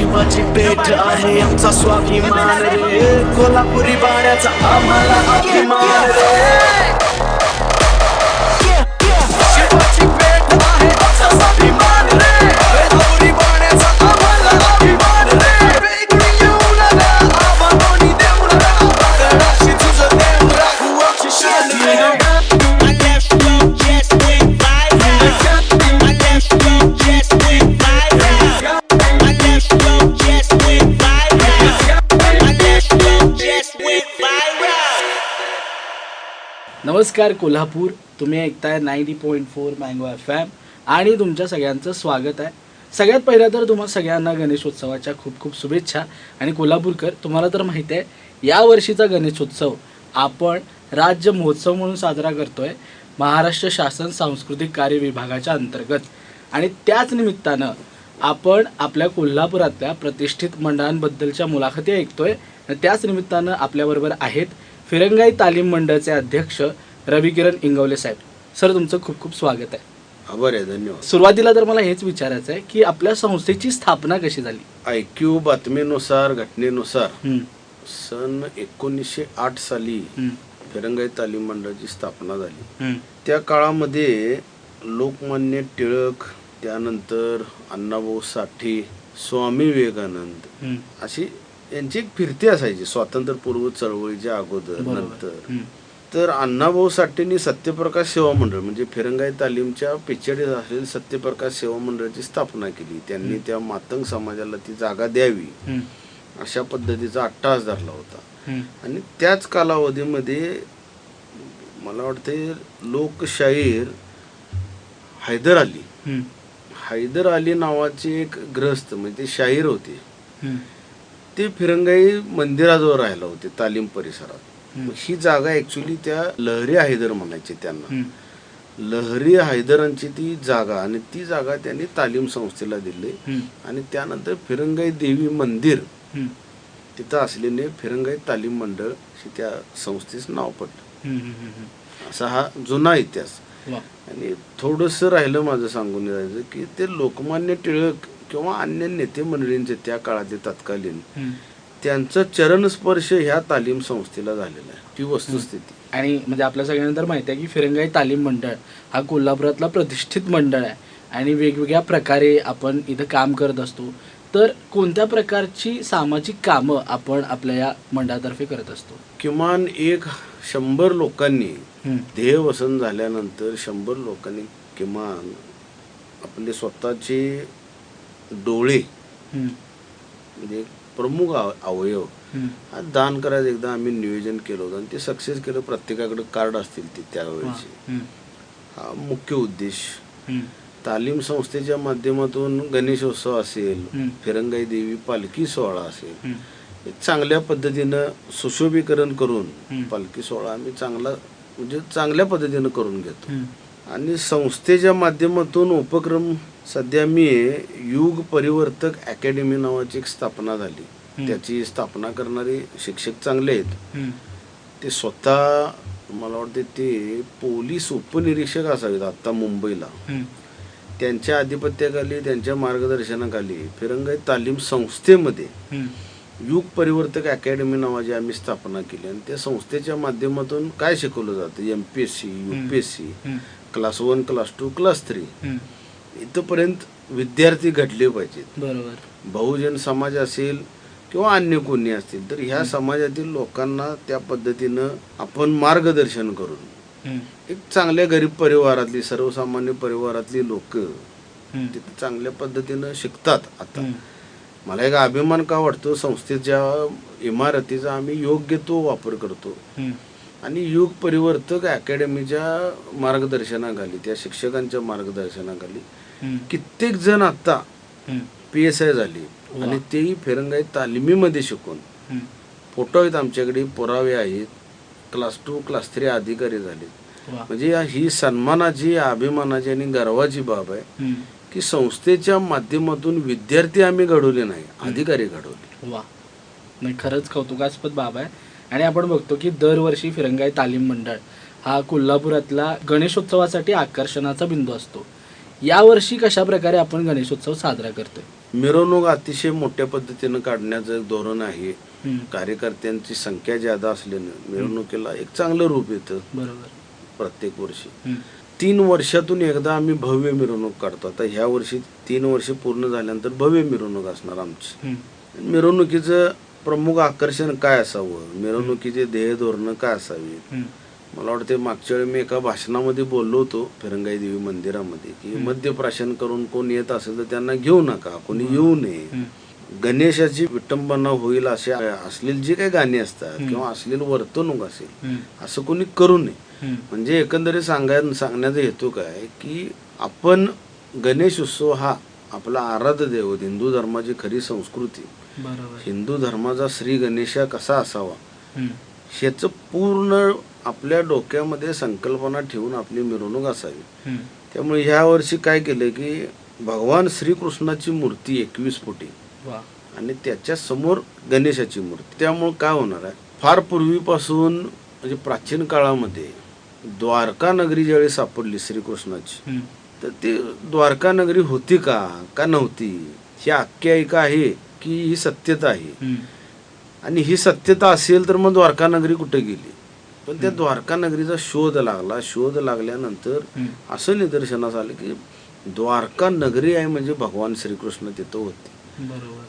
शिवाची पेठ आहे आमचा स्वाभिमान रे. कोल्हापुरी बाण्याचा आम्हाला अभिमान रे. नमस्कार कोल्हापूर. तुम्ही ऐकताय ninety point four mango F M आणि तुमच्या सगळ्यांचं स्वागत आहे. सगळ्यात पहिलं तर तुम्हाला सगळ्यांना गणेशोत्सवाच्या खूप खूप शुभेच्छा. आणि कोल्हापूरकर तुम्हाला तर माहिती आहे यावर्षीचा गणेशोत्सव आपण राज्य महोत्सव म्हणून साजरा करतोय महाराष्ट्र शासन सांस्कृतिक कार्य विभागाच्या अंतर्गत. आणि त्याच निमित्तानं आपण आपल्या कोल्हापुरातल्या प्रतिष्ठित मंडळांबद्दलच्या मुलाखती ऐकतोय. आणि त्याच निमित्तानं आपल्याबरोबर आहेत फिरंगाई तालीम मंडळाचे अध्यक्ष रविकिरण इंगवले साहेब. सर तुमचं खूप खूप स्वागत आहे. आभार आहे धन्यवाद. सुरुवातीला तर मला हेच विचारायचं आहे की आपल्या संस्थेची स्थापना कशी झाली? आय क्यू बातमीनुसार घटनेनुसार हम्म, सन एकोणीसशे आठ साली हम्म, फिरंगाई तालीम मंडळाची स्थापना झाली. हम्म, त्या काळामध्ये लोकमान्य टिळक त्यानंतर अण्णाभाऊ साठे स्वामी विवेकानंद हम्म, अशी यांची एक फिरती असायची स्वातंत्र्यपूर्व चळवळीच्या अगोदर बरोबर. नंतर. हम्म, तर अण्णाभाऊ साठेंनी सत्यप्रकाश सेवा मंडळ म्हणजे फिरंगाई तालीमच्या पिछाडीत असलेली सत्यप्रकाश सेवा मंडळाची स्थापना केली. त्यांनी त्या मातंग समाजाला ती जागा द्यावी. अशा पद्धतीचा अट्टास धरला होता. आणि त्याच कालावधीमध्ये मला वाटते लोकशाहीर हैदर अली. हैदर अली नावाचे एक ग्रस्त म्हणजे ते शाहीर होते. ते फिरंगाई मंदिराजवळ राहिला होते तालीम परिसरात. ही जागा ऍक्च्युली त्या लहरी हैदर म्हणायचे त्यांना. लहरी हैदरांची ती जागा आणि ती जागा त्यांनी तालीम संस्थेला दिली. आणि त्यानंतर फिरंगाई देवी मंदिर तिथं असलेले फिरंगाई तालीम मंडळ हे त्या संस्थेचं नाव पडलं. असा हा जुना इतिहास. आणि थोडंसं राहिलं माझं सांगून जायचं की ते लोकमान्य टिळक किंवा अन्य नेते मंडळींचे त्या काळातले तत्कालीन. त्यांचं चरणस्पर्श ह्या तालीम संस्थेला झालेला आहे. ही वस्तुस्थिती. आणि म्हणजे आपल्या सगळ्यांना तर माहिती आहे की फिरंगाई तालीम मंडळ हा कोल्हापुरातला प्रतिष्ठित मंडळ आहे. आणि वेगवेगळ्या प्रकारे आपण इथं काम करत असतो. तर कोणत्या प्रकारची सामाजिक कामं आपण आपल्या या मंडळातर्फे करत असतो? किमान एक शंभर लोकांनी ध्येय वसन झाल्यानंतर शंभर लोकांनी किमान आपले स्वतःचे डोळे म्हणजे प्रमुख अव- अवयव हा दान करायचं एकदा आम्ही नियोजन केलं होतं आणि ते सक्सेस केलं प्रत्येकाकडे कार्ड असतील ते. त्यावेळेचे. हा मुख्य उद्देश. तालीम संस्थेच्या माध्यमातून गणेशोत्सव असेल. फिरंगाई देवी पालखी सोहळा असेल चांगल्या पद्धतीनं सुशोभीकरण करून. पालखी सोहळा आम्ही चांगला म्हणजे चांगल्या पद्धतीनं करून घेतो. आणि संस्थेच्या माध्यमातून उपक्रम सध्या मी युग परिवर्तक अकॅडमी नावाची एक स्थापना झाली. त्याची स्थापना करणारे शिक्षक चांगले आहेत. ते स्वतः मला वाटते ते पोलीस उपनिरीक्षक असावेत आता मुंबईला. त्यांच्या आधिपत्याखाली त्यांच्या मार्गदर्शनाखाली फिरंगाई तालीम संस्थेमध्ये युग परिवर्तक अकॅडमी नावाची आम्ही स्थापना केली. आणि त्या संस्थेच्या माध्यमातून काय शिकवलं जातं? M P S C U P S C class one class two class three. इथंपर्यंत विद्यार्थी घडले पाहिजेत. बरोबर. बहुजन समाज असेल किंवा अन्य कोणी असतील तर ह्या समाजातील लोकांना त्या पद्धतीनं आपण मार्गदर्शन करून एक चांगल्या गरीब परिवारातली सर्वसामान्य परिवारातली लोक तिथे चांगल्या पद्धतीनं शिकतात आता. मला एक अभिमान का वाटतो संस्थेच्या इमारतीचा आम्ही योग्य तो वापर करतो. आणि युग परिवर्तक अकॅडमीच्या मार्गदर्शनाखाली त्या शिक्षकांच्या मार्गदर्शनाखाली कित्येक जण आता पी एस आय झाली. आणि तेही फिरंगाई तालिमीमध्ये शिकून. फोटो आहेत आमच्याकडे पुरावे आहेत. क्लास टू क्लास थ्री अधिकारी झाले. म्हणजे ही सन्मानाची अभिमानाची आणि गर्वाची बाब आहे की संस्थेच्या माध्यमातून विद्यार्थी आम्ही घडवले नाही अधिकारी घडवले. वा. नाही खरंच कौतुकास्पद बाब आहे. आणि आपण बघतो की दरवर्षी फिरंगाई तालीम मंडळ हा कोल्हापुरातला गणेशोत्सवासाठी आकर्षणाचा बिंदू असतो. यावर्षी कशा प्रकारे आपण गणेशोत्सव साजरा करतोय? मिरवणूक अतिशय मोठ्या पद्धतीनं काढण्याचं एक धोरण आहे. कार्यकर्त्यांची संख्या ज्यादा असल्यानं मिरवणुकीला एक चांगलं रूप येतं. बरोबर. प्रत्येक वर्षी. तीन वर्षातून एकदा आम्ही भव्य मिरवणूक काढतो. आता ह्या वर्षी तीन वर्ष पूर्ण झाल्यानंतर भव्य मिरवणूक असणार आमची. मिरवणुकीचं प्रमुख आकर्षण काय असावं मिरवणुकीचे ध्येय धोरणं काय असावी. मला वाटते मागच्या वेळी मी एका भाषणामध्ये बोललो होतो फिरंगाई देवी मंदिरामध्ये की मद्यप्राशन करून कोण येत असेल तर त्यांना घेऊ नका कोणी येऊ नये. गणेशाची विटंबना होईल असे असलेली जी काही गाणी असतात किंवा असलेली वर्तणूक असेल. असं कोणी करू नये. म्हणजे एकंदरीत सांगाय सांगण्याचा हेतू काय की आपण गणेश उत्सव हा आपला आराध्य दैवत हिंदू धर्माची खरी संस्कृती हिंदू धर्माचा श्री गणेशा कसा असावा. ह्याचं पूर्ण आपल्या डोक्यामध्ये संकल्पना ठेवून आपली मिरवणूक असावी. त्यामुळे ह्या वर्षी काय केलं की भगवान श्रीकृष्णाची मूर्ती एकवीस फुटी आणि त्याच्यासमोर गणेशाची मूर्ती. त्यामुळे काय होणार आहे? फार पूर्वीपासून म्हणजे प्राचीन काळामध्ये द्वारका नगरी ज्यावेळी सापडली श्रीकृष्णाची. तर ती द्वारका नगरी होती का? का नव्हती? ही आख्यायिका आहे. की ही सत्यता आहे. आणि ही सत्यता असेल तर मग द्वारका नगरी कुठे गेली? पण त्या द्वारका नगरीचा शोध लागला. शोध लागल्यानंतर. असं निदर्शनास आलं की द्वारका नगरी आहे म्हणजे भगवान श्रीकृष्ण तिथं होते.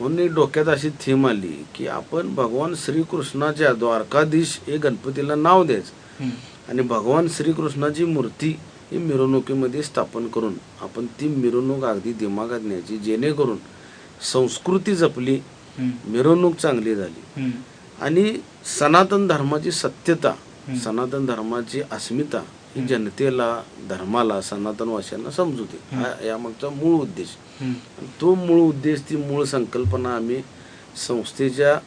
म्हणून एक डोक्यात अशी थीम आली की आपण भगवान श्रीकृष्णाच्या द्वारकाधीश हे गणपतीला नाव द्यायचं. आणि भगवान श्रीकृष्णाची मूर्ती ही मिरवणुकीमध्ये स्थापन करून आपण ती मिरवणूक अगदी दिमागात न्यायची जेणेकरून संस्कृती जपली. मिरवणूक चांगली झाली. आणि सनातन धर्माची सत्यता सनातन धर्माची अस्मिता ही जनतेला धर्माला सनातनवासियांना समजू दे. हा यामागचा मूळ उद्देश. तो मूळ उद्देश ती मूळ संकल्पना आम्ही संस्थेच्या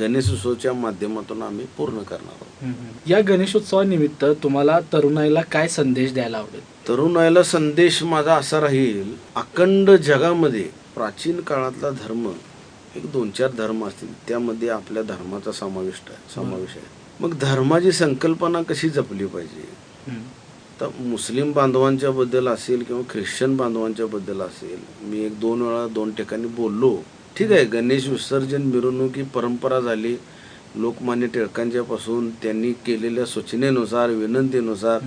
गणेशोत्सवच्या माध्यमातून आम्ही पूर्ण करणार आहोत. या गणेशोत्सवानिमित्त तुम्हाला तरुणाईला काय संदेश द्यायला आवडेल? तरुणाईला संदेश माझा असा राहील अखंड जगामध्ये प्राचीन काळातला धर्म एक दोन चार धर्म असतील त्यामध्ये आपल्या धर्माचा समावेश आहे समावेश आहे. मग धर्माची संकल्पना कशी जपली पाहिजे. तर मुस्लिम बांधवांच्या बद्दल असेल किंवा ख्रिश्चन बांधवांच्या बद्दल असेल मी एक दोन वेळा दोन ठिकाणी बोललो. ठीक आहे गणेश विसर्जन मिरवणूक ही परंपरा झाली. लोकमान्य टिळकांच्या पासून त्यांनी केलेल्या सूचनेनुसार विनंतीनुसार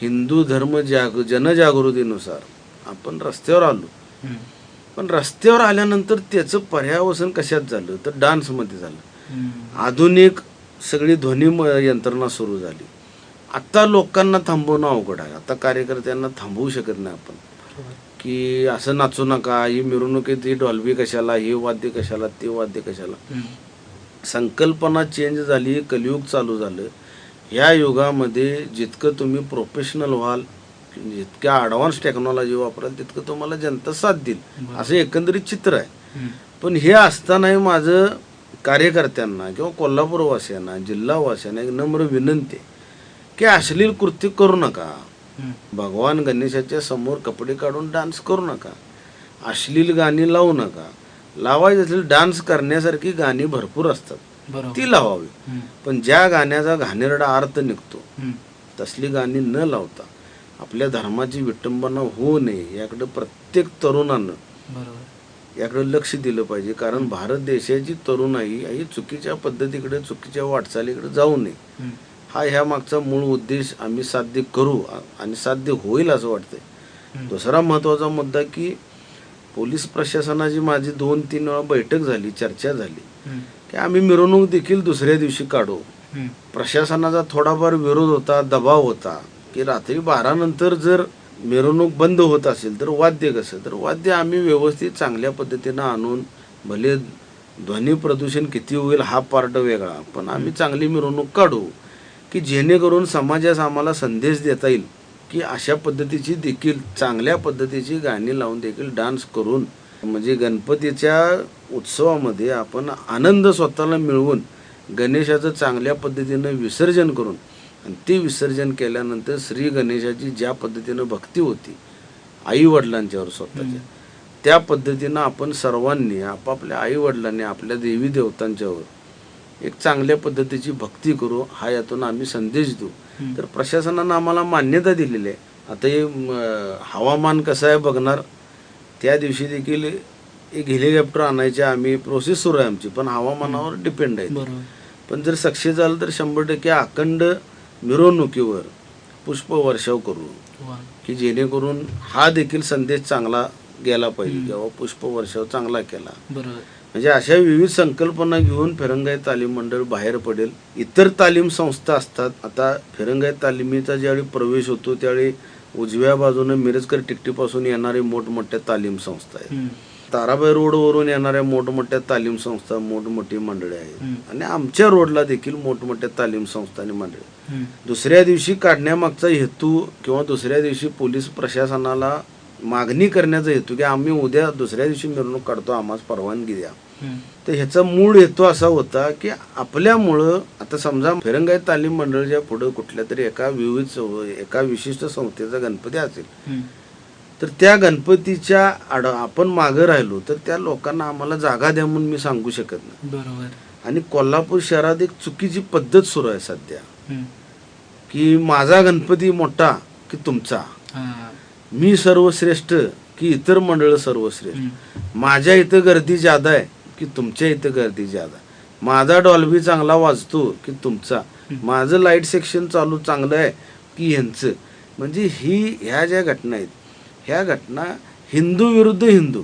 हिंदू धर्म जाग जनजागृतीनुसार आपण रस्त्यावर आलो. पण रस्त्यावर आल्यानंतर त्याचं पर्यावसन कशात झालं तर डान्समध्ये झालं. आधुनिक सगळी ध्वनी म- यंत्रणा सुरू झाली आता लोकांना थांबवणं अवघड आहे आता कार्यकर्त्यांना थांबवू शकत नाही आपण. की असं नाचू नका ही मिरवणुकीत ही डॉल्बी कशाला हे वाद्य कशाला ते वाद्य कशाला. संकल्पना चेंज झाली कलियुग चालू झालं या युगामध्ये जितकं तुम्ही प्रोफेशनल व्हाल जितक्या ॲडव्हान्स टेक्नॉलॉजी वापराल तितकं तुम्हाला जनता साथ देईल. असं एकंदरीत चित्र आहे. पण हे असतानाही माझं कार्यकर्त्यांना किंवा कोल्हापूरवासियांना जिल्हावासियांना एक नम्र विनंती की अश्लील कृत्य करू नका. भगवान गणेशाच्या समोर कपडे काढून डान्स करू नका. अश्लील गाणी लावू नका. लावायची असेल डान्स करण्यासारखी गाणी भरपूर असतात. ती लावावी. पण ज्या गाण्याचा घाणेरडा अर्थ निघतो. तसली गाणी न लावता आपल्या धर्माची विटंबना होऊ नये याकडे प्रत्येक तरुणानं याकडे लक्ष दिलं पाहिजे कारण भारत देशाची तरुणाई ही चुकीच्या पद्धतीकडे चुकीच्या वाटचालीकडे जाऊ नये. हा ह्या मागचा मूळ उद्देश आम्ही साध्य करू आणि साध्य होईल असं वाटतंय. दुसरा महत्त्वाचा मुद्दा की पोलीस प्रशासनाची माझी दोन तीन वेळा बैठक झाली चर्चा झाली. की आम्ही मिरवणूक देखील दुसऱ्या दिवशी काढू. प्रशासनाचा थोडाफार विरोध होता दबाव होता की रात्री बारा नंतर जर मिरवणूक बंद होत असेल तर वाद्य कसं? तर वाद्य आम्ही व्यवस्थित चांगल्या पद्धतीनं आणून भले ध्वनी प्रदूषण किती होईल हा पार्ट वेगळा पण आम्ही चांगली मिरवणूक काढू की जेणेकरून समाजास आम्हाला संदेश देता येईल की अशा पद्धतीची देखील चांगल्या पद्धतीची गाणी लावून देखील डान्स करून म्हणजे गणपतीच्या उत्सवामध्ये आपण आनंद स्वतःला मिळवून गणेशाचं चांगल्या पद्धतीनं विसर्जन करून आणि ते विसर्जन केल्यानंतर श्री गणेशाची ज्या पद्धतीनं भक्ती होती आई वडिलांच्यावर स्वतःच्या त्या पद्धतीनं आपण सर्वांनी आपापल्या आई वडिलांनी आपल्या देवी देवतांच्यावर एक चांगल्या पद्धतीची भक्ती करू हा यातून आम्ही संदेश देऊ. तर प्रशासनानं आम्हाला मान्यता दिलेली आहे. आता हे हवामान कसं आहे बघणार? त्या दिवशी देखील एक हेलिकॉप्टर आणायचे आम्ही प्रोसेस सुरू आहे आमची पण हवामानावर डिपेंड आहे बरोबर. पण जर सक्सेस झालं तर शंभर टक्के अखंड मिरवणुकीवर पुष्प वर्षाव करू की जेणेकरून हा देखील संदेश चांगला गेला पाहिजे किंवा पुष्प वर्षाव चांगला केला. म्हणजे अशा विविध संकल्पना घेऊन फिरंगाई तालीम मंडळ बाहेर पडेल. इतर तालीम संस्था असतात. आता फिरंगाई तालिमीचा ज्यावेळी प्रवेश होतो त्यावेळी उजव्या बाजूने मिरजकर टिकटीपासून येणारे मोठमोठ्या तालीम संस्था आहेत. ताराबाई रोडवरून येणाऱ्या मोठमोठ्या तालीम संस्था मोठमोठी मंडळी आहेत. आणि आमच्या रोडला देखील मोठमोठ्या तालीम संस्था आणि मंडळी. दुसऱ्या दिवशी काढण्यामागचा हेतू किंवा दुसऱ्या दिवशी पोलीस प्रशासनाला मागणी करण्याचा हेतू की आम्ही उद्या दुसऱ्या दिवशी मिरवणूक काढतो आम्हाला परवानगी द्या. तर ह्याचा मूळ हेतू असा होता की आपल्यामुळं आता समजा फिरंगाई तालीम मंडळाच्या पुढं कुठल्या तरी एका विविध एका विशिष्ट संस्थेचा गणपती असेल. तर त्या गणपतीच्या आड आपण मागं राहिलो तर त्या लोकांना आम्हाला जागा द्या म्हणून मी सांगू शकत नाही. बरोबर. आणि कोल्हापूर शहरात एक चुकीची पद्धत सुरू आहे सध्या. की माझा गणपती मोठा की तुमचा? हा. मी सर्वश्रेष्ठ की इतर मंडळ सर्वश्रेष्ठ. माझ्या इथं गर्दी ज्यादा आहे की तुमच्या इथं गर्दी ज्यादा आहे? माझा डॉल्बी चांगला वाजतो की तुमचा? माझं लाइट सेक्शन चालू चांगलं आहे की ह्यांचं? म्हणजे ही ह्या ज्या घटना आहेत ह्या घटना हिंदू विरुद्ध हिंदू.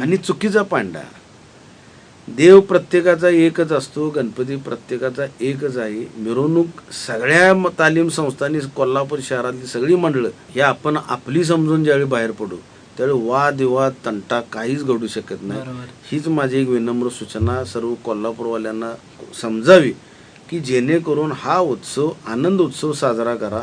आणि चुकीचा पांडा. देव प्रत्येकाचा एकच असतो गणपती प्रत्येकाचा एकच आहे. मिरवणूक सगळ्या तालीम संस्थांनी कोल्हापूर शहरातली सगळी मंडळं हे आपण आपली समजून ज्यावेळी बाहेर पडू त्यावेळी वाद विवाद तंटा काहीच घडू शकत नाही. हीच माझी एक विनम्र सूचना सर्व कोल्हापूरवाल्यांना समजावी की जेणेकरून हा उत्सव आनंद उत्सव साजरा करा.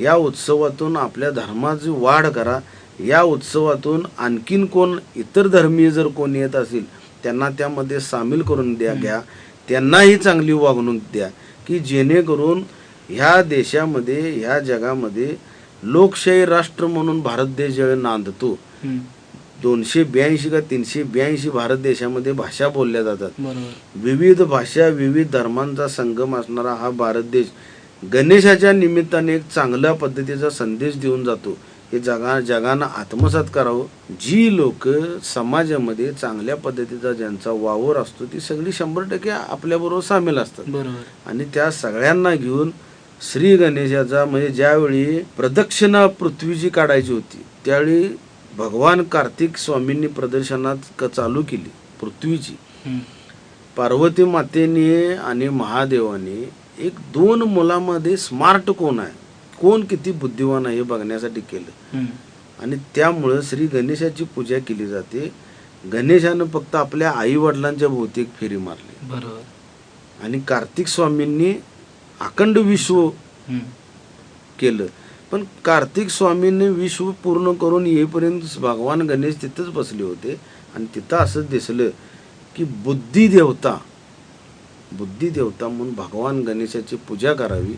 या उत्सवातून आपल्या धर्माची वाढ करा. या उत्सवातून आणखीन कोण इतर धर्मीय जर कोण येत असेल त्यांना त्यामध्ये सामील करून द्या घ्या. त्यांनाही चांगली वागणूक द्या. की जेणेकरून ह्या देशामध्ये ह्या जगामध्ये लोकशाही राष्ट्र म्हणून भारत देश ज्यावेळी नांदतो. दोनशे ब्याऐंशी का तीनशे ब्याऐंशी भारत देशामध्ये भाषा बोलल्या जातात. विविध भाषा विविध धर्मांचा संगम असणारा हा भारत देश गणेशाच्या निमित्ताने एक चांगल्या पद्धतीचा संदेश देऊन जातो. हे जगा जगानं आत्मसात करावं. जी लोक समाजामध्ये चांगल्या पद्धतीचा ज्यांचा वावर असतो ती सगळी शंभर टक्के आपल्याबरोबर सामील असतात. बरोबर. आणि त्या सगळ्यांना घेऊन श्री गणेशाचा म्हणजे ज्यावेळी प्रदक्षिणा पृथ्वीची काढायची होती त्यावेळी भगवान कार्तिक स्वामींनी प्रदर्शनात क- चालू केली पृथ्वीची. पार्वती मातेने आणि महादेवाने एक दोन मुलामध्ये स्मार्ट कोण आहे? कोण किती बुद्धिवान आहे हे बघण्यासाठी केलं. आणि त्यामुळं श्री गणेशाची पूजा केली जाते. गणेशानं फक्त आपल्या आई वडिलांच्या भोवती एक फेरी मारली. बरोबर. आणि कार्तिक स्वामींनी अखंड विश्व. केलं. पण कार्तिक स्वामींनी विश्व पूर्ण करून येईपर्यंत भगवान गणेश तिथंच बसले होते. आणि तिथं असं दिसलं की बुद्धी देवता बुद्धी देवता म्हणून भगवान गणेशाची पूजा करावी.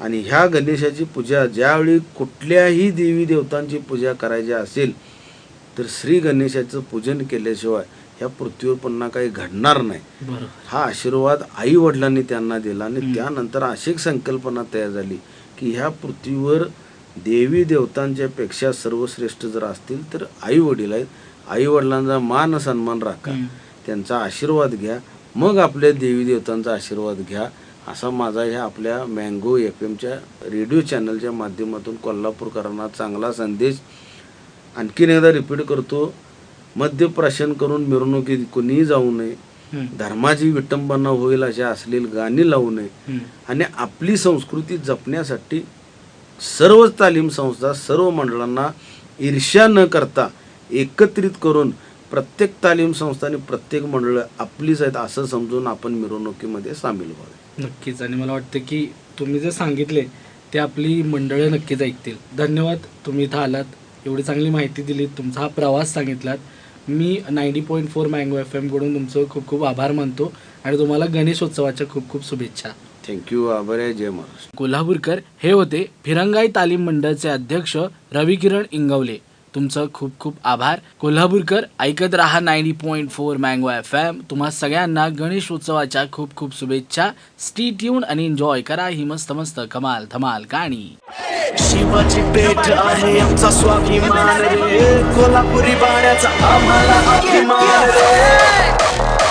आणि ह्या गणेशाची पूजा ज्यावेळी कुठल्याही देवी देवतांची पूजा करायची असेल तर श्री गणेशाचं पूजन केल्याशिवाय ह्या पृथ्वीवर पुन्हा काही घडणार नाही. हा आशीर्वाद आई वडिलांनी त्यांना दिला आणि त्यानंतर अशी एक संकल्पना तयार झाली की ह्या पृथ्वीवर देवी देवतांच्या पेक्षा सर्वश्रेष्ठ जर असतील तर आई वडील आहेत. आई वडिलांचा मान सन्मान राखा. त्यांचा आशीर्वाद घ्या. मग आपल्या देवी देवतांचा आशीर्वाद घ्या. असा माझा ह्या आपल्या मँगो एफ एमच्या रेडिओ चॅनलच्या माध्यमातून कोल्हापूरकरांना चांगला संदेश. आणखीन एकदा रिपीट करतो. मद्यप्राशन करून मिरवणुकीत कोणीही जाऊ नये. धर्माची विटंबना होईल अशा असलेली गाणी लावू नये. आणि आपली संस्कृती जपण्यासाठी सर्व तालीम संस्था सर्व मंडळांना ईर्ष्या न करता एकत्रित करून प्रत्येक तालीम संस्था आणि प्रत्येक मंडळ आपलीच आहेत असं समजून आपण मिरवणुकीमध्ये सामील व्हावे. नक्कीच. आणि मला वाटतं की तुम्ही जे सांगितले ते आपली मंडळं नक्कीच ऐकतील. धन्यवाद. तुम्ही इथं आलात. एवढी चांगली माहिती दिली तुमचा हा प्रवास सांगितलात. मी ninety point four mango F एमकडून तुमचं खूप खूप आभार मानतो आणि तुम्हाला गणेशोत्सवाच्या खूप खूप शुभेच्छा. थँक्यू आभार आहे. जय महाराष्ट्र. कोल्हापूरकर हे होते फिरंगाई तालीम मंडळचे अध्यक्ष रविकिरण इंगवले. तुमचं खूप खूप आभार. कोल्हापूरकर ऐकत राहा ninety point four mango F M तुम्हा सगळ्यांना गणेश उत्सवाच्या खूप खूप शुभेच्छा. स्टी ट्यून आणि एन्जॉय करा ही मस्त मस्त कमाल धमाल गाणी. शिवाची पेठ आहे आमचा स्वाभिमान रे. कोल्हापुरी बाण्याचा आम्हाला अभिमान रे.